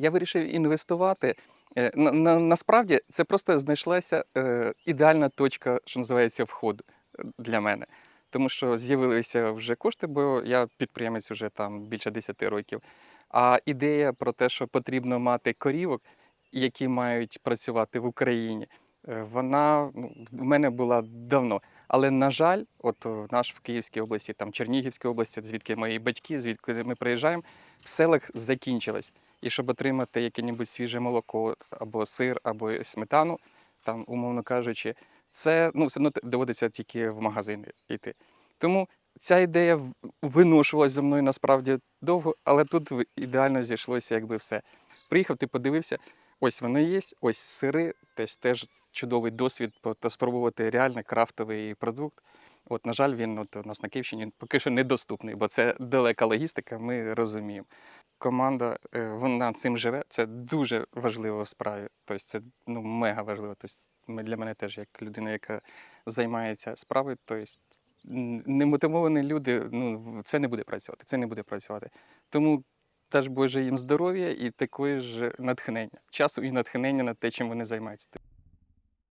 Я вирішив інвестувати. Е, На, на, насправді це просто знайшлася е, ідеальна точка, що називається входу е, для мене. Тому що з'явилися вже кошти, бо я підприємець вже там більше 10 років. А ідея про те, що потрібно мати корівок, які мають працювати в Україні, вона ну, в мене була давно. Але на жаль, от о, наш в Київській області, там Чернігівській області, звідки мої батьки, звідки ми приїжджаємо, в селах закінчилось. І щоб отримати яке-небудь свіже молоко або сир, або сметану, там, умовно кажучи, це ну, все одно доводиться тільки в магазин йти. Тому ця ідея в- виношувалась зі мною насправді довго, але тут ідеально зійшлося, якби все. Приїхав, ти подивився, ось воно є, ось сири, теж теж чудовий досвід спробувати реально крафтовий продукт. От, на жаль, він от у нас на Київщині поки що недоступний, бо це далека логістика, ми розуміємо. Команда е, вона цим живе. Це дуже важливо в справі. Тобто це ну, мега важливо. Тобто, для мене теж як людина, яка займається справою, тобто немотивовані люди, ну це не буде працювати. Це не буде працювати. Тому дай Боже їм здоров'я і такої ж натхнення, часу і натхнення на те, чим вони займаються.